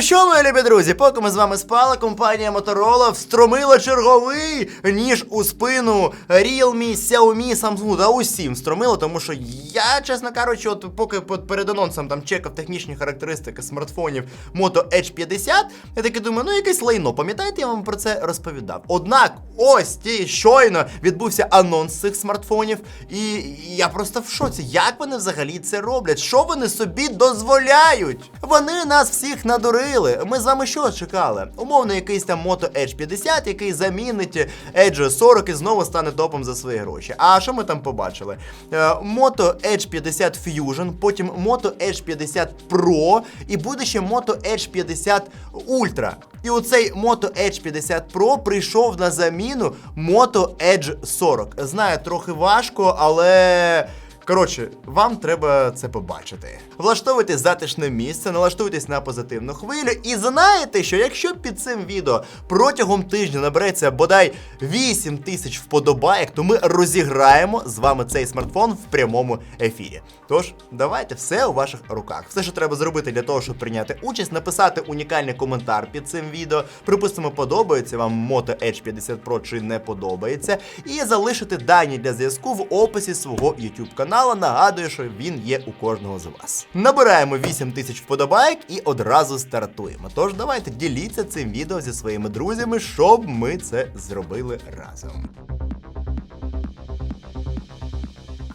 Ну що, мої любі друзі, поки ми з вами спали, компанія Motorola встромила черговий ніж у спину Realme, Xiaomi, Samsung, да усім встромила, тому що я, чесно кажучи, от поки перед анонсом там чекав технічні характеристики смартфонів Moto Edge 50, я таки думаю, ну якесь лайно. Пам'ятаєте, я вам про це розповідав. Однак, ось ті щойно відбувся анонс цих смартфонів, і я просто в шоці. Як вони взагалі це роблять? Що вони собі дозволяють? Вони нас всіх надурили. Ми з вами що чекали? Умовно, якийсь там Moto Edge 50, який замінить Edge 40 і знову стане топом за свої гроші. А що ми там побачили? Е, Moto Edge 50 Fusion, потім Moto Edge 50 Pro, і буде ще Moto Edge 50 Ultra. І оцей Moto Edge 50 Pro прийшов на заміну Moto Edge 40. Знаю, трохи важко, але. Коротше, вам треба це побачити. Влаштовуйте затишне місце, налаштуйтесь на позитивну хвилю, і знаєте, що якщо під цим відео протягом тижня набереться бодай 8 тисяч вподобайок, то ми розіграємо з вами цей смартфон в прямому ефірі. Тож, давайте все у ваших руках. Все, що треба зробити для того, щоб прийняти участь, написати унікальний коментар під цим відео. Припустимо, подобається вам Moto Edge 50 Pro чи не подобається, і залишити дані для зв'язку в описі свого YouTube каналу. Нагадую, що він є у кожного з вас. Набираємо 8 тисяч вподобайок і одразу стартуємо. Тож давайте діліться цим відео зі своїми друзями, щоб ми це зробили разом.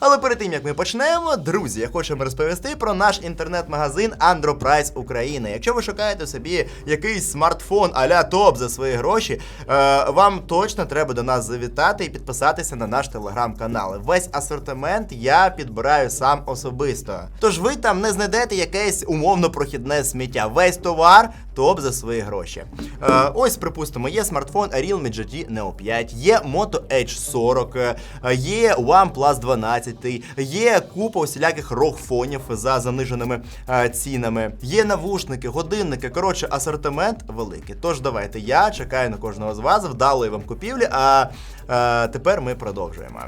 Але перед тим як ми почнемо, друзі, я хочу вам розповісти про наш інтернет-магазин Androprice Україна. Якщо ви шукаєте собі якийсь смартфон а-ля топ за свої гроші, е, вам точно треба до нас завітати і підписатися на наш телеграм-канал. Весь асортимент я підбираю сам особисто. Тож ви там не знайдете якесь умовно прохідне сміття. Весь товар топ за свої гроші. Е, ось, припустимо, є смартфон Realme GT Neo 5, є Moto Edge 40, е, є OnePlus 12, є купа усіляких рог-фонів за заниженими е, цінами, є навушники, годинники. Коротше, асортимент великий. Тож давайте я чекаю на кожного з вас, вдалої вам купівлі. А е, тепер ми продовжуємо.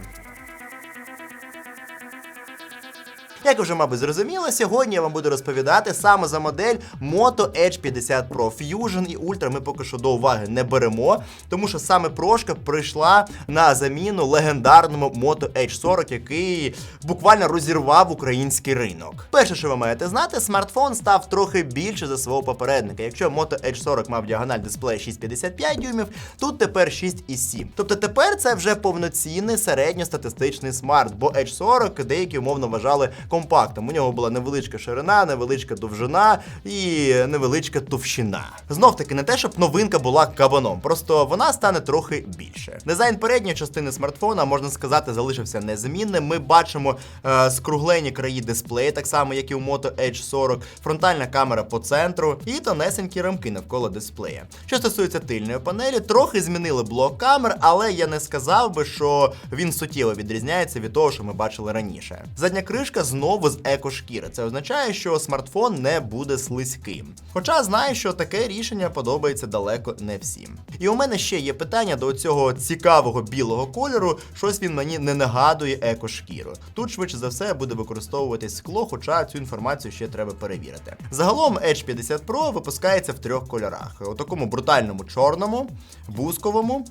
Як вже, мабуть, зрозуміло, сьогодні я вам буду розповідати саме за модель Moto Edge 50 Pro Fusion і Ultra ми поки що до уваги не беремо, тому що саме прошка прийшла на заміну легендарному Moto Edge 40, який буквально розірвав український ринок. Перше, що ви маєте знати, смартфон став трохи більше за свого попередника. Якщо Moto Edge 40 мав діагональ дисплея 6,55 дюймів, тут тепер 6,7. Тобто тепер це вже повноцінний середньостатистичний смарт, бо Edge 40 деякі умовно вважали компактом. У нього була невеличка ширина, невеличка довжина і невеличка товщина. Знов таки не те, щоб новинка була кабаном, просто вона стане трохи більше. Дизайн передньої частини смартфона, можна сказати, залишився незмінним. Ми бачимо е, скруглені краї дисплею, так само, як і у Moto Edge 40, фронтальна камера по центру і тонесенькі рамки навколо дисплея. Що стосується тильної панелі, трохи змінили блок камер, але я не сказав би, що він суттєво відрізняється від того, що ми бачили раніше. Задня кришка знову з екошкіри. Це означає, що смартфон не буде слизьким. Хоча знаю, що таке рішення подобається далеко не всім. І у мене ще є питання до цього цікавого білого кольору. Щось він мені не нагадує екошкіру. Тут швидше за все буде використовуватись скло, хоча цю інформацію ще треба перевірити. Загалом Edge 50 Pro випускається в трьох кольорах: у такому брутальному чорному, бусковому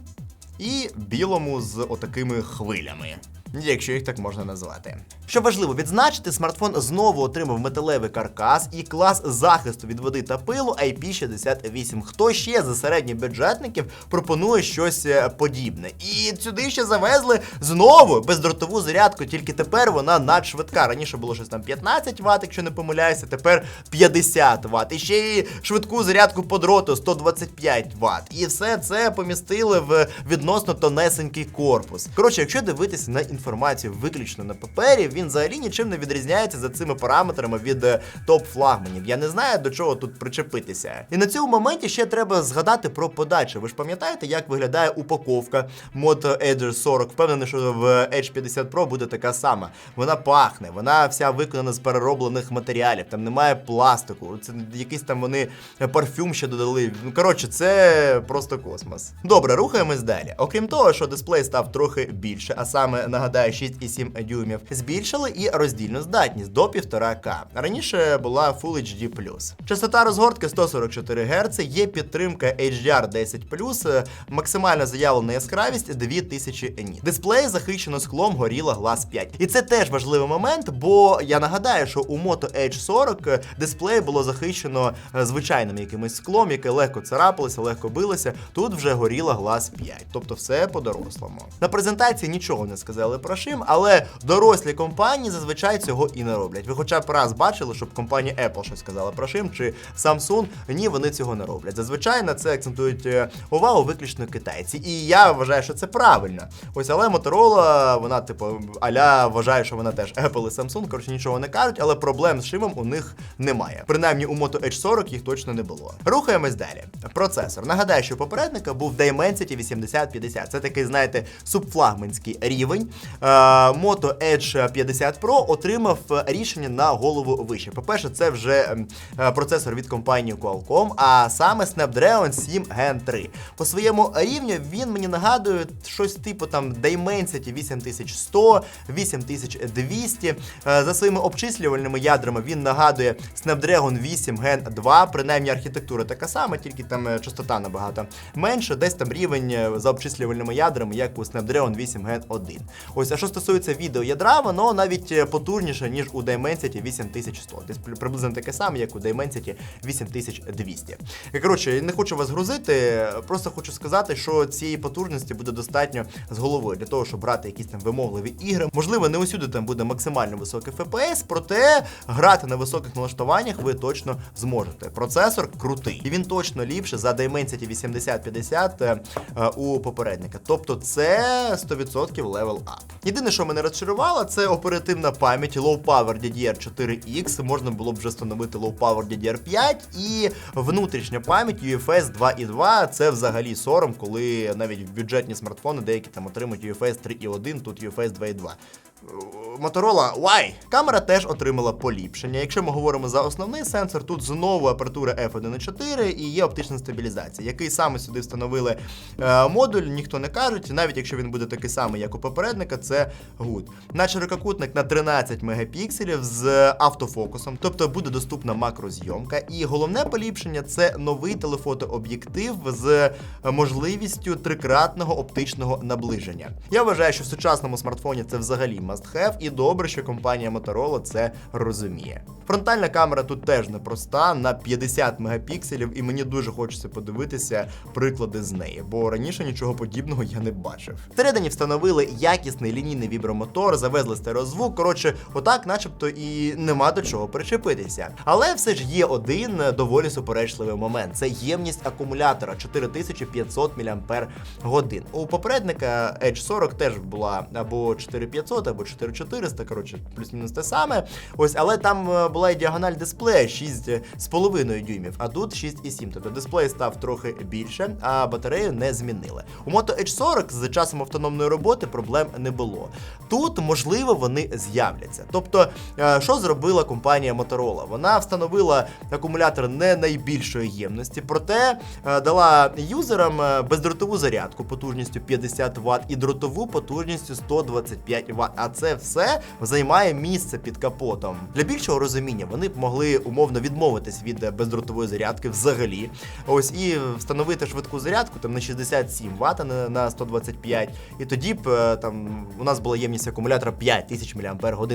і білому з отакими хвилями. Якщо їх так можна назвати. Що важливо відзначити, смартфон знову отримав металевий каркас і клас захисту від води та пилу IP68. Хто ще за середньобюджетників пропонує щось е, подібне? І сюди ще завезли знову бездротову зарядку, тільки тепер вона надшвидка. Раніше було щось там 15 Вт, якщо не помиляюся, тепер 50 Вт. І ще й швидку зарядку по дроту 125 Вт. І все це помістили в відносно тонесенький корпус. Коротше, якщо дивитися на інформацію виключно на папері, він взагалі нічим не відрізняється за цими параметрами від е, топ-флагманів. Я не знаю до чого тут причепитися. І на цьому моменті ще треба згадати про подачу. Ви ж пам'ятаєте, як виглядає упаковка Moto Edge 40? Впевнений, що в Edge 50 Pro буде така сама. Вона пахне, вона вся виконана з перероблених матеріалів. Там немає пластику. Це якийсь там вони парфюм ще додали. Ну коротше, це просто космос. Добре, рухаємось далі. Окрім того, що дисплей став трохи більше, а саме нагадаю. Нагадаю, 6,7 дюймів, збільшили і роздільну здатність до 1,5К. Раніше була Full HD+. Частота розгортки 144 Гц, є підтримка HDR10+, е, максимальна заявлена яскравість 2000 ніт. Дисплей захищено склом Gorilla Glass 5. І це теж важливий момент, бо я нагадаю, що у Moto Edge 40 е, дисплей було захищено е, звичайним якимось склом, яке легко царапалося, легко билося. Тут вже Gorilla Glass 5, тобто все по-дорослому. На презентації нічого не сказали про шим, але дорослі компанії зазвичай цього і не роблять. Ви хоча б раз бачили, щоб компанія Apple щось сказала про шим, чи Samsung, ні, вони цього не роблять. Зазвичай на це акцентують е, увагу виключно китайці. І я вважаю, що це правильно. Ось але Motorola, вона, типу, аля вважає, що вона теж Apple і Samsung, коротше, нічого не кажуть, але проблем з шимом у них немає. Принаймні у Moto Edge 40 їх точно не було. Рухаємось далі. Процесор. Нагадаю, що попередника був Dimensity 8050. Це такий, знаєте, субфлагманський рівень. Е, Moto Edge 50 Pro отримав рішення на голову вище. По-перше, це вже ем, е, процесор від компанії Qualcomm, а саме Snapdragon 7 Gen 3. По своєму рівню він мені нагадує щось типу там Dimensity 8100, 8200. Е, За своїми обчислювальними ядрами він нагадує Snapdragon 8 Gen 2, принаймні архітектура така сама, тільки там частота набагато менше, десь там рівень за обчислювальними ядрами, як у Snapdragon 8 Gen 1. Ось, а що стосується відеоядра, воно навіть е, потужніше, ніж у Dimensity 8100. Десь при- приблизно таке саме, як у Dimensity 8200. Е, Коротше, не хочу вас грузити, просто хочу сказати, що цієї потужності буде достатньо з головою для того, щоб брати якісь там вимогливі ігри. Можливо, не усюди там буде максимально високий FPS, проте грати на високих налаштуваннях ви точно зможете. Процесор крутий, і він точно ліпше за Dimensity 8050 е, у попередника. Тобто це 100% level up. Єдине, що мене розчарувало, це оперативна пам'ять Low Power DDR4X. Можна було б вже встановити Low Power DDR5 і внутрішня пам'ять UFS 2.2. Це взагалі сором, коли навіть бюджетні смартфони деякі там отримують UFS 3.1, тут UFS 2.2. Motorola why? Камера теж отримала поліпшення. Якщо ми говоримо за основний сенсор, тут знову апертура f1.4 і є оптична стабілізація. Який саме сюди встановили е, модуль, ніхто не кажуть, навіть якщо він буде такий самий, як у попередника, це гуд. На ширококутник на 13 мегапікселів з автофокусом, тобто буде доступна макрозйомка. І головне поліпшення це новий телефотооб'єктив з можливістю трикратного оптичного наближення. Я вважаю, що в сучасному смартфоні це взагалі must have, і добре, що компанія Motorola це розуміє. Фронтальна камера тут теж непроста, на 50 мегапікселів, і мені дуже хочеться подивитися приклади з неї, бо раніше нічого подібного я не бачив. Всередині встановили якісний лінійний вібромотор, завезли стереозвук. Коротше, отак, начебто, і нема до чого причепитися. Але все ж є один доволі суперечливий момент: це ємність акумулятора 4500 мАч. У попередника Edge 40 теж була або 4500, або 4400, коротше, плюс-мінус те саме. Ось, але там е, була і діагональ дисплея 6,5 дюймів, а тут 6,7. Тобто дисплей став трохи більше, а батарею не змінили. У Moto Edge 40 з часом автономної роботи проблем не було. Тут, можливо, вони з'являться. Тобто, е, що зробила компанія Motorola? Вона встановила акумулятор не найбільшої ємності, проте е, дала юзерам е, бездротову зарядку потужністю 50 Вт і дротову потужністю 125 Вт. А це все займає місце під капотом. Для більшого розуміння вони б могли умовно відмовитись від е, бездротової зарядки взагалі. Ось і встановити швидку зарядку там на 67 Вт, а на 125. І тоді б е, там у нас була ємність акумулятора 5000 мАч,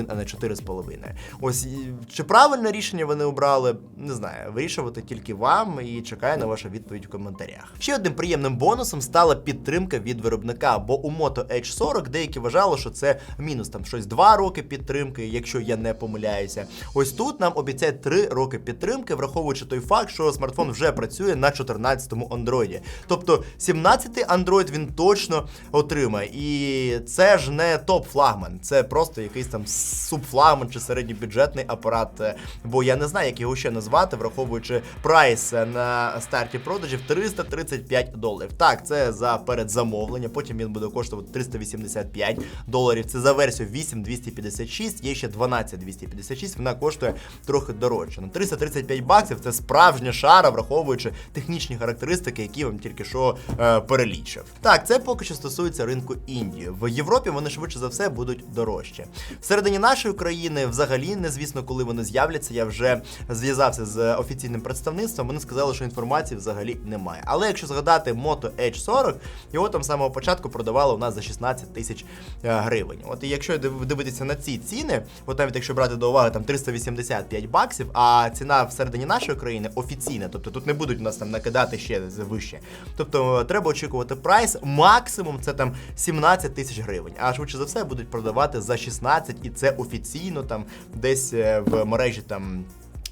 а не 4,5. Ось чи правильне рішення вони обрали, не знаю. Вирішувати тільки вам і чекаю на вашу відповідь в коментарях. Ще одним приємним бонусом стала підтримка від виробника, бо у Moto Edge 40 деякі вважали, що це мінус там щось 2 роки підтримки, якщо я не помиляюся. Ось тут нам обіцяють 3 роки підтримки, враховуючи той факт, що смартфон вже працює на 14-му Android. Тобто 17-й Android він точно отримає. І це ж не топ-флагман, це просто якийсь там субфлагман чи середньобюджетний апарат. Е, Бо я не знаю, як його ще назвати, враховуючи прайс е, на старті продажів 335 доларів. Так, це за передзамовлення, потім він буде коштувати 385 доларів. Це за версію версію 8256, є ще 12256, вона коштує трохи дорожче. Ну, 335 баксів це справжня шара, враховуючи технічні характеристики, які вам тільки що е, перелічив. Так, це поки що стосується ринку Індії. В Європі вони швидше за все будуть дорожчі. Всередині нашої країни, взагалі, незвісно, коли вони з'являться. Я вже зв'язався з офіційним представництвом. Вони сказали, що інформації взагалі немає. Але якщо згадати Moto Edge 40, його там з самого початку продавали у нас за 16 тисяч е, гривень. От і якщо дивитися на ці ціни, от навіть якщо брати до уваги там 385 баксів, а ціна всередині нашої країни офіційна, тобто тут не будуть у нас там накидати ще вище. Тобто е, треба очікувати прайс, максимум це там 17 тисяч гривень. А швидше за все будуть продавати за 16, і це офіційно там десь е, в мережі там.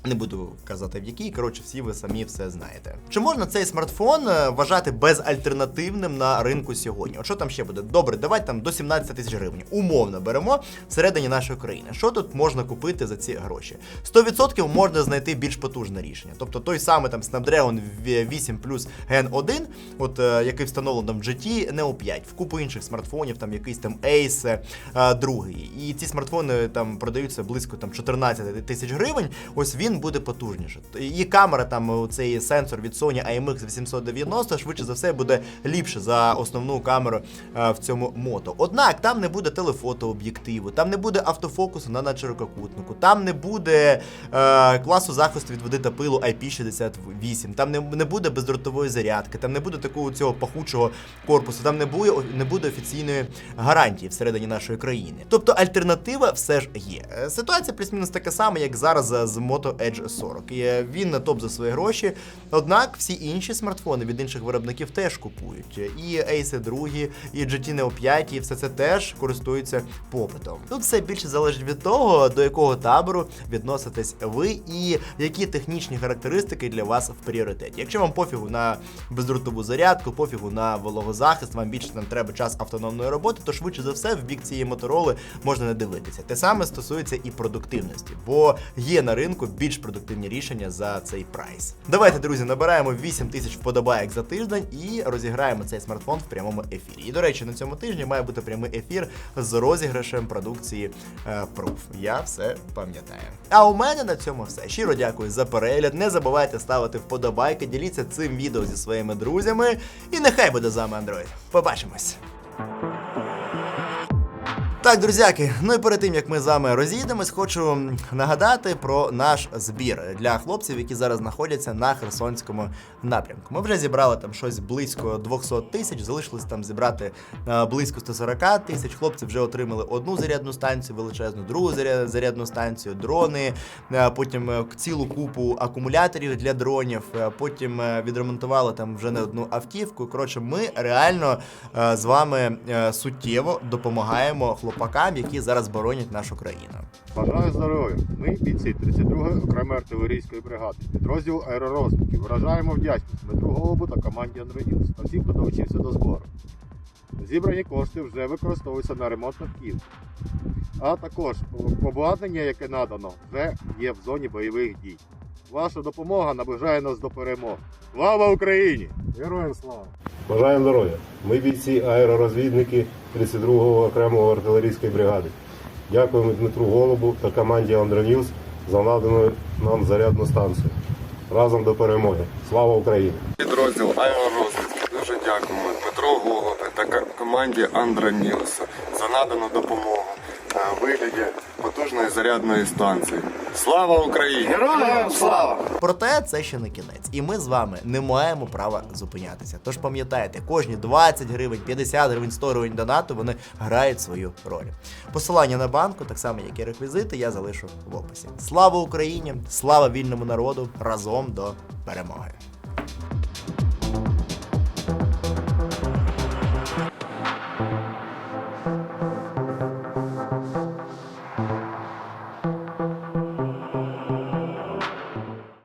Не буду казати в якій, коротше, всі ви самі все знаєте. Чи можна цей смартфон е, вважати безальтернативним на ринку сьогодні? От що там ще буде? Добре, давайте там до 17 тисяч гривень. Умовно беремо всередині нашої країни. Що тут можна купити за ці гроші? 100% можна знайти більш потужне рішення. Тобто той самий там Snapdragon 8 Plus Gen 1, от е, який встановлений там в GT Neo 5, в купу інших смартфонів, там якийсь там Ace е, другий. І ці смартфони там продаються близько там 14 тисяч гривень. Ось він буде потужніше. І камера, там цей сенсор від Sony IMX 890, швидше за все буде ліпше за основну камеру е, в цьому мото. Однак там не буде телефотооб'єктиву, там не буде автофокусу на надширококутнику, там не буде е, класу захисту від води та пилу IP68, там не, не буде бездротової зарядки, там не буде такого цього пахучого корпусу, там не буде, не буде офіційної гарантії всередині нашої країни. Тобто альтернатива все ж є. Е, Ситуація плюс-мінус така сама, як зараз е, з Moto Edge 40. І він на топ за свої гроші. Однак всі інші смартфони від інших виробників теж купують. І Ace 2, і GT Neo 5, і все це теж користуються попитом. Тут все більше залежить від того, до якого табору відноситесь ви, і які технічні характеристики для вас в пріоритеті. Якщо вам пофігу на бездротову зарядку, пофігу на вологозахист, вам більше там треба час автономної роботи, то швидше за все в бік цієї мотороли можна не дивитися. Те саме стосується і продуктивності, бо є на ринку більш продуктивні рішення за цей прайс. Давайте, друзі, набираємо 8 тисяч вподобайок за тиждень і розіграємо цей смартфон в прямому ефірі. І до речі, на цьому тижні має бути прямий ефір з розіграшем продукції е, Proof. Я все пам'ятаю. А у мене на цьому все. Щиро дякую за перегляд. Не забувайте ставити вподобайки, діліться цим відео зі своїми друзями. І нехай буде з вами Android. Побачимось! Так, друзяки, ну і перед тим як ми з вами розійдемось, хочу нагадати про наш збір для хлопців, які зараз знаходяться на Херсонському напрямку. Ми вже зібрали там щось близько 200 тисяч, залишилось там зібрати е, близько 140 тисяч. Хлопці вже отримали одну зарядну станцію, величезну, другу зарядну станцію, дрони, е, потім е, цілу купу акумуляторів для дронів. Потім відремонтували там вже не одну автівку. Коротше, ми реально з вами суттєво допомагаємо хлопакам, які зараз боронять нашу країну. Бажаю здоров'я. Ми бійці 32-ї окремої артилерійської бригади, підрозділу аеророзвідки. Виражаємо вдячність Дмитру Голубу та команді Андродюс та всім, хто долучився до збору. Зібрані кошти вже використовуються на ремонт автівки. А також обладнання, яке надано, вже є в зоні бойових дій. Ваша допомога наближає нас до перемоги. Слава Україні! Героям слава! Бажаємо здоров'я! Ми бійці аеророзвідники 32-го окремого артилерійської бригади. Дякуємо Дмитру Голубу та команді Андронюс за надану нам зарядну станцію. Разом до перемоги. Слава Україні! Підрозділ аеророзвідки дуже дякуємо Дмитро Голубе та команді Андронілса за надану допомогу вигляді потужної зарядної станції. Слава Україні! Героям слава! Проте це ще не кінець, і ми з вами не маємо права зупинятися. Тож пам'ятайте, кожні 20 гривень, 50 гривень, 100 гривень донату вони грають свою роль. Посилання на банку, так само як і реквізити, я залишу в описі. Слава Україні! Слава вільному народу! Разом до перемоги!